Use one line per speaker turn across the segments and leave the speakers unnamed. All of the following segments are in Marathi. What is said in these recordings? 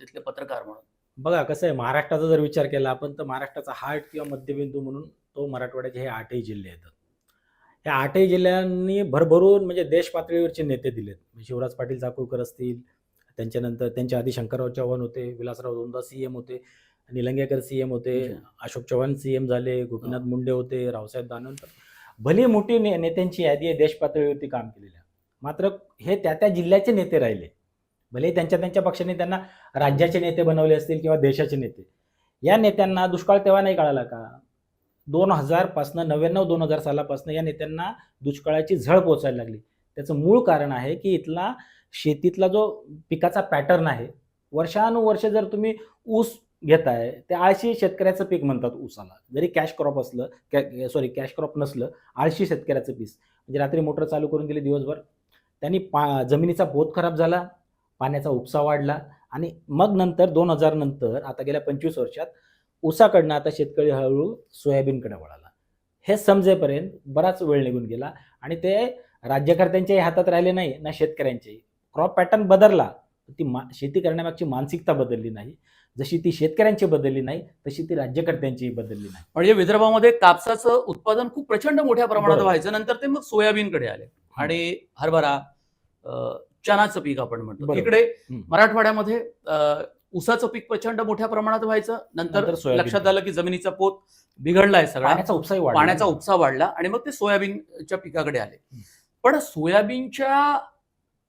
तिथले पत्रकार म्हणून.
बघा कसं आहे महाराष्ट्राचा जर विचार केला आपण तर महाराष्ट्राचा हार्ट किंवा मध्यबिंदू म्हणून तो मराठवाड्याचे हे आठही जिल्हे येतात. या आठही जिल्ह्यांनी भरभरून म्हणजे देश पातळीवरचे नेते दिलेत. म्हणजे शिवराज पाटील चाकूरकर असतील त्यांच्यानंतर त्यांच्या आधी शंकरराव चव्हाण होते विलासराव दोनदा सी एम होते निलंगेकर सी एम होते. अशोक चव्हाण सी एम झाले गोपीनाथ मुंडे होते रावसाहेब दानवे भली मोठी ने नेत्यांची यादी आहे देश पातळीवरती काम केलेल्या मात्र हे त्या त्या जिल्ह्याचे नेते राहिले. भले त्यांच्या त्यांच्या पक्षाने त्यांना राज्याचे नेते बनवले असतील किंवा देशाचे नेते. या नेत्यांना दुष्काळ तेव्हा नाही कळाला का? दोन हजार पासनं नव्याण्णव दोन हजार सालापासून या नेत्यांना दुष्काळाची झळ पोचायला लागली. त्याचं मूळ कारण आहे की इथला शेतीतला जो पिकाचा पॅटर्न आहे वर्षानुवर्ष जर तुम्ही ऊस घेताय ते आळशी शेतकऱ्याचं पीक म्हणतात ऊसाला. जरी कॅश क्रॉप असलं कॅ सॉरी कॅश क्रॉप नसलं आळशी शेतकऱ्याचं पीस म्हणजे रात्री मोटर चालू करून दिली दिवसभर. त्यांनी पा जमिनीचा पोत खराब झाला. पाण्याचा उपसा वाढला आणि मग नंतर दोन हजार नंतर आता गेल्या पंचवीस वर्षात ऊसाकडनं आता शेतकरी हळूहळू सोयाबीनकडे वळाला. हे समजेपर्यंत बराच वेळ निघून गेला आणि ते राज्यकर्त्यांच्याही हातात राहिले नाही ना शेतकऱ्यांच्याही क्रॉप पॅटर्न बदलला ती मा शेती करण्यामागची मानसिकता बदलली नाही. जशी ती शेतकऱ्यांची बदलली नाही तशी ती राज्यकर्त्यांचीही बदलली नाही.
म्हणजे विदर्भामध्ये कापसाचं उत्पादन खूप प्रचंड मोठ्या प्रमाणात. व्हायचं. नंतर ते मग सोयाबीनकडे आले. आणि हरभरा अं, चणाचं पीक आपण म्हणतो. इकडे. मराठवाड्यामध्ये अं, ऊसाचं पीक प्रचंड मोठ्या प्रमाणात व्हायचं नंतर. लक्षात आलं की जमिनीचा पोत बिघडलाय सगळा
पाण्याचा
उपसा वाढला आणि मग ते सोयाबीनच्या पिकाकडे आले. पण सोयाबीनच्या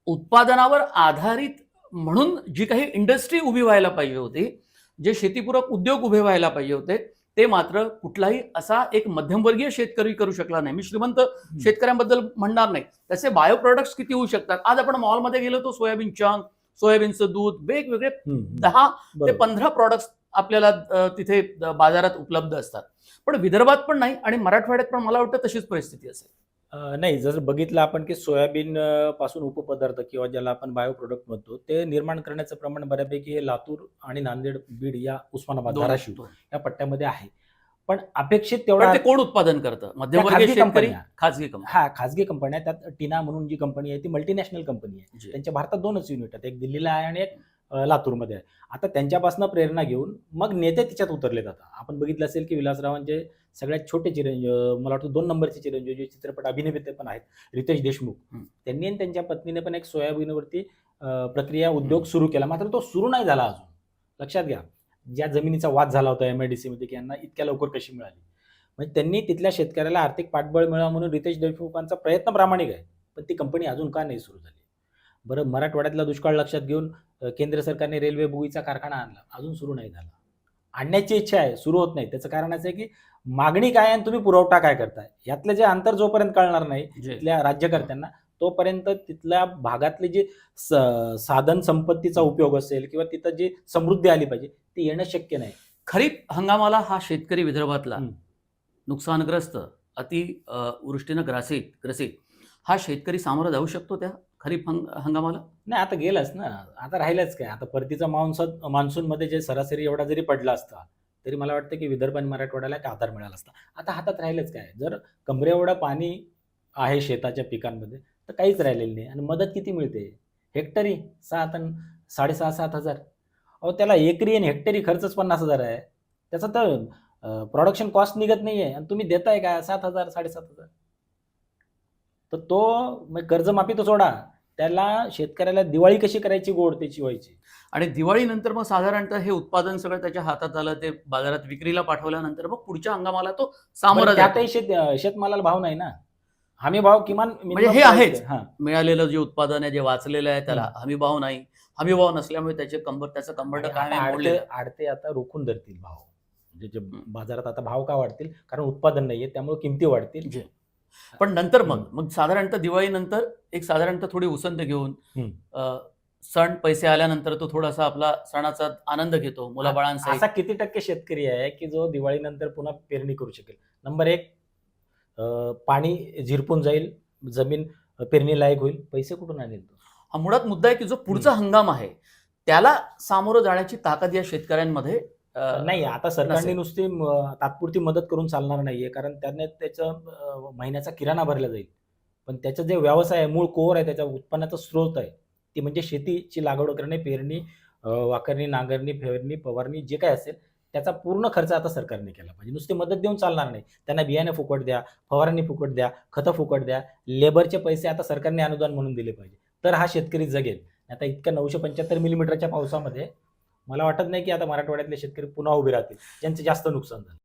उत्पादनावर आधारित म्हणून जी काही इंडस्ट्री उभी व्हायला पाहिजे होती जे शेतीपूरक उद्योग उभे व्हायला पाहिजे होते ते मात्र कुठलाही असा एक मध्यमवर्गीय शेतकरी करू शकला नाही. मी श्रीमंत शेतकऱ्यांबद्दल म्हणणार नाही. त्याचे बायो प्रोडक्ट्स किती होऊ शकतात? आज आपण मॉलमध्ये गेलो तो सोयाबीन चंक सोयाबीनचं दूध वेगवेगळे. दहा ते. पंधरा प्रॉडक्ट्स आपल्याला तिथे बाजारात उपलब्ध असतात. पण विदर्भात पण नाही आणि मराठवाड्यात पण मला वाटतं तशीच परिस्थिती असेल.
अं, नाही जर बघितलं आपण की सोयाबीन अं, पासून उपपदार्थ किंवा ज्याला आपण बायो प्रोडक्ट म्हणतो ते निर्माण करण्याचं प्रमाण बऱ्यापैकी हे लातूर आणि नांदेड बीड या उस्मानाबाद
दोन-
धाराशिव
दोन.
या पट्ट्यामध्ये आहे पण अपेक्षित
पण
तेवढा
ते कोण उत्पादन करतं मध्यमवर्गीय
खाजगी
शेतकरी
कंपन्या.
खाजगी कंपनी
हा खाजगी कंपन्या त्यात टीना म्हणून जी कंपनी आहे ती मल्टीनॅशनल कंपनी आहे. त्यांच्या भारतात दोनच युनिट आहेत एक दिल्लीला आहे आणि एक लातूरमध्ये आहे. आता त्यांच्यापासून प्रेरणा घेऊन मग नेते तिच्यात उतरले जातात आपण बघितलं असेल की विलासरावांचे सगळ्यात छोटे चिरंजीव मला वाटतं दोन नंबरचे चिरंजीव जे चित्रपट अभिनेते पण आहेत रितेश देशमुख. त्यांनी आणि त्यांच्या पत्नीने पण एक सोयाबीनवरती प्रक्रिया उद्योग सुरू केला. मात्र तो सुरू नाही झाला अजून. लक्षात घ्या. ज्या जमिनीचा वाद झाला होता एम आय डी मध्ये की यांना इतक्या लवकर कशी मिळाली? म्हणजे त्यांनी तिथल्या शेतकऱ्याला आर्थिक पाठबळ मिळावं म्हणून रितेश देशमुखांचा प्रयत्न प्रामाणिक आहे. पण ती कंपनी अजून का नाही सुरू झाली? बरं मराठवाड्यातला दुष्काळ लक्षात घेऊन केंद्र सरकारने रेल्वे बुगीचा कारखाना आणला. अजून सुरू नाही झाला. आणण्याची इच्छा आहे सुरू होत नाही. त्याचं कारण असं आहे की मागणी काय आहे आणि तुम्ही पुरवठा काय करताय? यातलं जे अंतर जोपर्यंत कळणार नाही
जे.
तिथल्या राज्यकर्त्यांना तोपर्यंत तिथल्या भागातली जी साधन संपत्तीचा उपयोग असेल किंवा तिथं जी समृद्धी आली पाहिजे ती येणं शक्य नाही.
खरीप हंगामाला हा शेतकरी विदर्भातला. नुकसानग्रस्त अति वृष्टीनं ग्रासित ग्रसित. हा शेतकरी सामोरं जाऊ शकतो त्या खरीप हंग हंगामाला?
नाही आता गेलाच ना. आता राहिलंच काय. आता परतीचा मान्सून मान्सूनमध्ये जे सरासरी एवढा जरी पडला असता तरी मला वाटतं की विदर्भ आणि मराठवाड्याला एक आधार मिळाला असता. आता हातात राहिलंच काय. जर कमरे एवढं पाणी आहे शेताच्या पिकांमध्ये तर काहीच राहिलेलं नाही. आणि मदत किती मिळते? हेक्टरी सात आणि साडेसहा सात हजार. अहो त्याला एकरी आणि हेक्टरी खर्चच पन्नास हजार आहे. त्याचा तर प्रोडक्शन कॉस्ट निघत नाही आहे आणि तुम्ही देताय का? सात हजार साडेसात हजार. तर तो मग कर्जमाफी तो सोडा. त्याला शेतकऱ्याला दिवाळी कशी करायची गोड त्याची व्हायची?
आणि दिवाळीनंतर मग साधारणतः हे उत्पादन सगळं त्याच्या हातात आलं ते बाजारात विक्रीला पाठवल्यानंतर मग पुढच्या हंगामाला तो सामोरा
त्यातही शेत शेतमालाला भाव नाही ना. हमी भाव किमान
म्हणजे हे आहेच.
आहे. हा.
मिळालेलं जे उत्पादन आहे जे वाचलेलं आहे त्याला हमी भाव नाही. हमी भाव नसल्यामुळे त्याचे कंबर त्याचं कंबरट काय
आडते आता रोखून धरतील भाव. म्हणजे जे. बाजारात आता भाव का वाढतील? कारण उत्पादन नाहीये त्यामुळे किमती वाढतील.
पण नंतर मग मग साधारणतः दिवाळीनंतर एक साधारणतः थोडी उसंत घेऊन सण पैसे आल्यानंतर तो थोडासा आपला सणाचा आनंद घेतो मुलाबाळांसहित.
असा किती टक्के शेतकरी आहे की जो दिवाळीनंतर पुन्हा पेरणी करू शकेल? नंबर एक पाणी झिरपून जाईल जमीन पेरणी लायक होईल पैसे कुठून आणेल तो?
हा मुळात मुद्दा आहे की जो पुढचा हंगाम आहे त्याला सामोरं जाण्याची ताकद या शेतकऱ्यांमध्ये
नाही आता सरकारने. नुसती तात्पुरती मदत करून चालणार नाहीये कारण त्याने त्याचं महिन्याचा किराणा भरला जाईल. पण त्याचं जे व्यवसाय आहे मूळ कोर आहे त्याच्या उत्पन्नाचा स्रोत आहे ती म्हणजे शेतीची लागवड करणे पेरणी वाकरणी नांगरणी फेरणी फवारणी जे काय असेल त्याचा पूर्ण खर्च आता सरकारने केला पाहिजे. नुसते मदत देऊन चालणार नाही. त्यांना बियाणे फुकट द्या फवारणी फुकट द्या खतं फुकट द्या लेबरचे पैसे आता सरकारने अनुदान म्हणून दिले पाहिजे. तर हा शेतकरी जगेल. आता इतक्या नऊशे पंच्याहत्तर मिलीमीटरच्या पावसामध्ये मला वाटत नाही की आता मराठवाड्यातले शेतकरी पुन्हा उभे राहतील ज्यांचं जास्त नुकसान झालं.